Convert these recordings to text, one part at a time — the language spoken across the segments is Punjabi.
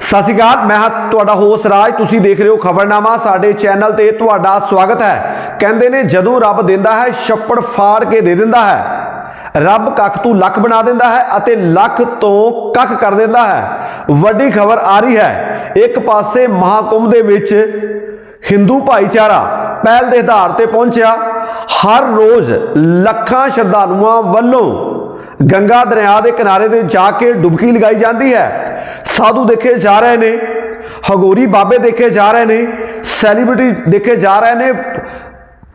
ਸਤਿ ਸ਼੍ਰੀ ਅਕਾਲ, ਮੈਂ ਹਾਂ ਤੁਹਾਡਾ ਹੋਸ ਰਾਜ। ਤੁਸੀਂ ਦੇਖ ਰਹੇ ਹੋ ਖਬਰਨਾਮਾ, ਸਾਡੇ ਚੈਨਲ ਤੇ ਤੁਹਾਡਾ ਸਵਾਗਤ ਹੈ। ਕਹਿੰਦੇ ਨੇ, ਜਦੋਂ ਰੱਬ ਦਿੰਦਾ ਹੈ, ਛੱਪੜ ਫਾੜ ਕੇ ਦੇ ਦਿੰਦਾ ਹੈ। ਰੱਬ ਕੱਖ ਤੋਂ ਲੱਖ ਬਣਾ ਦਿੰਦਾ ਹੈ ਅਤੇ ਲੱਖ ਤੋਂ ਕੱਖ ਕਰ ਦਿੰਦਾ ਹੈ। ਵੱਡੀ ਖਬਰ ਆ ਰਹੀ ਹੈ, ਇੱਕ ਪਾਸੇ ਮਹਾਕੁੰਭ ਦੇ ਵਿੱਚ ਹਿੰਦੂ ਭਾਈਚਾਰਾ ਪਹਿਲ ਦੇ ਆਧਾਰ ਤੇ ਪਹੁੰਚਿਆ। ਹਰ ਰੋਜ਼ ਲੱਖਾਂ ਸ਼ਰਧਾਲੂਆਂ ਵੱਲੋਂ ਗੰਗਾ ਦਰਿਆ ਦੇ ਕਿਨਾਰੇ ਤੇ ਜਾ ਕੇ ਡੁਬਕੀ ਲਗਾਈ ਜਾਂਦੀ ਹੈ। ਸਾਧੂ ਦੇਖੇ ਜਾ ਰਹੇ ਨੇ, ਹਗੋਰੀ ਬਾਬੇ ਦੇਖੇ ਜਾ ਰਹੇ ਨੇ, ਸੈਲੀਬ੍ਰਿਟੀ ਦੇਖੇ ਜਾ ਰਹੇ ਨੇ,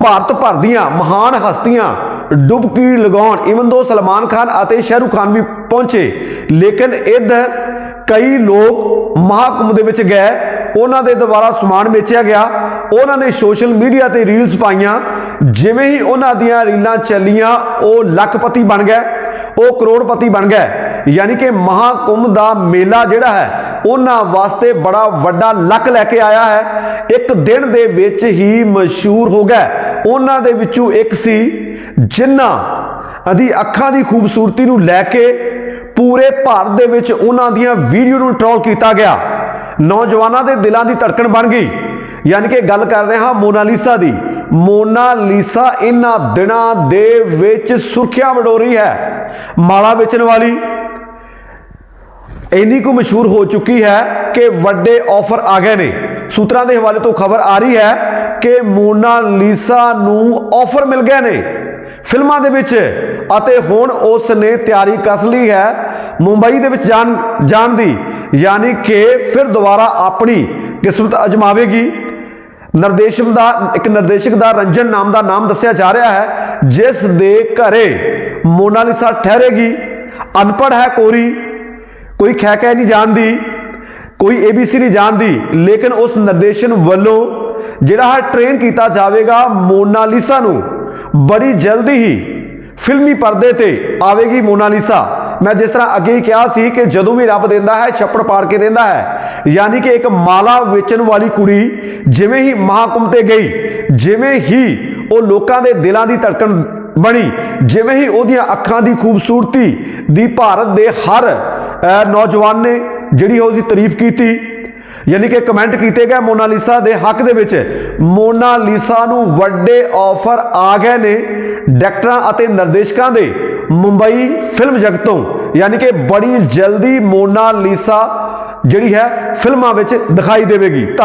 ਭਾਰਤ ਭਰ ਦੀਆਂ ਮਹਾਨ ਹਸਤੀਆਂ ਡੁਬਕੀ ਲਗਾਉਣ। ਇਵਨ ਦੋ ਸਲਮਾਨ ਖਾਨ ਅਤੇ ਸ਼ਾਹਰੁਖ ਖਾਨ ਵੀ ਪਹੁੰਚੇ। ਲੇਕਿਨ ਇੱਧਰ ਕਈ ਲੋਕ ਮਹਾਕੁੰਭ ਦੇ ਵਿੱਚ ਗਏ। ਉਹਨਾਂ ਦੇ ਦੁਆਰਾ ਸਮਾਨ ਵੇਚਿਆ ਗਿਆ। ਉਹਨਾਂ ਨੇ ਸੋਸ਼ਲ ਮੀਡੀਆ ਤੇ ਰੀਲਸ ਪਾਈਆਂ। ਜਿਵੇਂ ਹੀ ਉਹਨਾਂ ਦੀਆਂ ਰੀਲਾਂ ਚੱਲੀਆਂ, ਉਹ ਲੱਖਪਤੀ ਬਣ ਗਏ। ਉਹ ਕਰੋੜਪਤੀ ਬਣ ਗਏ ਯਾਨੀ ਕਿ ਮਹਾਕੁੰਭ ਦਾ ਮੇਲਾ ਜਿਹੜਾ ਹੈ, ਉਹਨਾਂ ਵਾਸਤੇ ਬੜਾ ਵੱਡਾ ਲੱਕ ਲੈ ਕੇ ਆਇਆ ਹੈ। ਇੱਕ ਦਿਨ ਦੇ ਵਿੱਚ ਹੀ ਮਸ਼ਹੂਰ ਹੋ ਗਿਆ ਉਹਨਾਂ ਦੇ ਵਿੱਚੋਂ ਇੱਕ ਸੀ ਜਿਨ੍ਹਾਂ ਦੀ ਅੱਖਾਂ ਦੀ ਖੂਬਸੂਰਤੀ ਨੂੰ ਲੈ ਕੇ ਪੂਰੇ ਭਾਰਤ ਦੇ ਵਿੱਚ ਉਹਨਾਂ ਦੀਆਂ ਵੀਡੀਓ ਨੂੰ ਟ੍ਰੋਲ ਕੀਤਾ ਗਿਆ। ਨੌਜਵਾਨਾਂ ਦੇ ਦਿਲਾਂ ਦੀ ਧੜਕਣ ਬਣ ਗਈ। ਯਾਨੀ ਕਿ ਗੱਲ ਕਰ ਰਹੇ ਹਾਂ ਮੋਨਾਲੀਸਾ ਦੀ। ਮੋਨਾ ਲੀਸਾ ਇਹਨਾਂ ਦਿਨਾਂ ਦੇ ਵਿੱਚ ਸੁਰਖੀਆਂ ਵਡੋ ਰਹੀ ਹੈ। ਮਾਲਾ ਵੇਚਣ ਵਾਲੀ ਇੰਨੀ ਕੁ ਮਸ਼ਹੂਰ ਹੋ ਚੁੱਕੀ ਹੈ ਕਿ ਵੱਡੇ ਆਫਰ ਆ ਗਏ ਨੇ। ਸੂਤਰਾਂ ਦੇ ਹਵਾਲੇ ਤੋਂ ਖਬਰ ਆ ਰਹੀ ਹੈ ਕਿ ਮੋਨਾ ਲੀਸਾ ਨੂੰ ਆਫਰ ਮਿਲ ਗਏ ਨੇ ਫਿਲਮਾਂ ਦੇ ਵਿੱਚ ਅਤੇ ਹੁਣ ਉਸ ਨੇ ਤਿਆਰੀ ਕਸ ਲਈ ਹੈ ਮੁੰਬਈ ਦੇ ਵਿੱਚ ਜਾਣ ਜਾਣ ਦੀ। ਯਾਨੀ ਕਿ ਫਿਰ ਦੁਬਾਰਾ ਆਪਣੀ ਕਿਸਮਤ ਅਜਮਾਵੇਗੀ। ਨਿਰਦੇਸ਼ਕ ਦਾ, ਇੱਕ ਨਿਰਦੇਸ਼ਕ ਦਾ ਰੰਜਨ ਨਾਮ ਦਾ ਨਾਮ ਦੱਸਿਆ ਜਾ ਰਿਹਾ ਹੈ, ਜਿਸ ਦੇ ਘਰੇ ਮੋਨਾਲੀਸਾ ਠਹਿਰੇਗੀ। ਅਨਪੜ੍ਹ ਹੈ ਕੋਰੀ, ਕੋਈ ਖੈ ਕਹਿ ਨਹੀਂ ਜਾਣਦੀ, ਕੋਈ ABC ਨਹੀਂ ਜਾਣਦੀ, ਲੇਕਿਨ ਉਸ ਨਿਰਦੇਸ਼ਨ ਵੱਲੋਂ ਜਿਹੜਾ ਹੈ ਟ੍ਰੇਨ ਕੀਤਾ ਜਾਵੇਗਾ ਮੋਨਾਲੀਸਾ ਨੂੰ। ਬੜੀ ਜਲਦੀ ਹੀ ਫਿਲਮੀ ਪਰਦੇ ਤੇ ਆਵੇਗੀ ਮੋਨਾਲੀਸਾ। ਮੈਂ ਜਿਸ ਤਰ੍ਹਾਂ ਅੱਗੇ ਹੀ ਕਿਹਾ ਸੀ ਕਿ ਜਦੋਂ ਵੀ ਰੱਬ ਦਿੰਦਾ ਹੈ, ਛੱਪੜ ਪਾੜ ਕੇ ਦਿੰਦਾ ਹੈ। ਯਾਨੀ ਕਿ ਇੱਕ ਮਾਲਾ ਵੇਚਣ ਵਾਲੀ ਕੁੜੀ ਜਿਵੇਂ ਹੀ ਮਹਾਕੁੰਭ ਤੇ ਗਈ, ਜਿਵੇਂ ਹੀ ਉਹ ਲੋਕਾਂ ਦੇ ਦਿਲਾਂ ਦੀ ਧੜਕਣ ਬਣੀ, ਜਿਵੇਂ ਹੀ ਉਹਦੀਆਂ ਅੱਖਾਂ ਦੀ ਖੂਬਸੂਰਤੀ ਦੀ ਭਾਰਤ ਦੇ ਹਰ ਨੌਜਵਾਨ ਨੇ ਜਿਹੜੀ ਉਹਦੀ ਤਾਰੀਫ ਕੀਤੀ, ਯਾਨੀ ਕਿ ਕਮੈਂਟ ਕੀਤੇ ਗਏ ਮੋਨਾਲੀਸਾ ਦੇ ਹੱਕ ਦੇ ਵਿੱਚ ਮੋਨਾਲੀਸਾ ਨੂੰ ਵੱਡੇ ਆਫਰ ਆ ਗਏ ਨੇ ਡਾਇਰੈਕਟਰਾਂ ਅਤੇ ਨਿਰਦੇਸ਼ਕਾਂ ਦੇ। ਮੁੰਬਈ ਫਿਲਮ ਜਗਤ ਤੋਂ, ਯਾਨੀ ਕਿ ਬੜੀ ਜਲਦੀ ਮੋਨਾ ਲੀਸਾ ਜਿਹੜੀ ਹੈ ਫਿਲਮਾਂ ਵਿੱਚ ਦਿਖਾਈ ਦੇਵੇਗੀ। ਧੰਨ-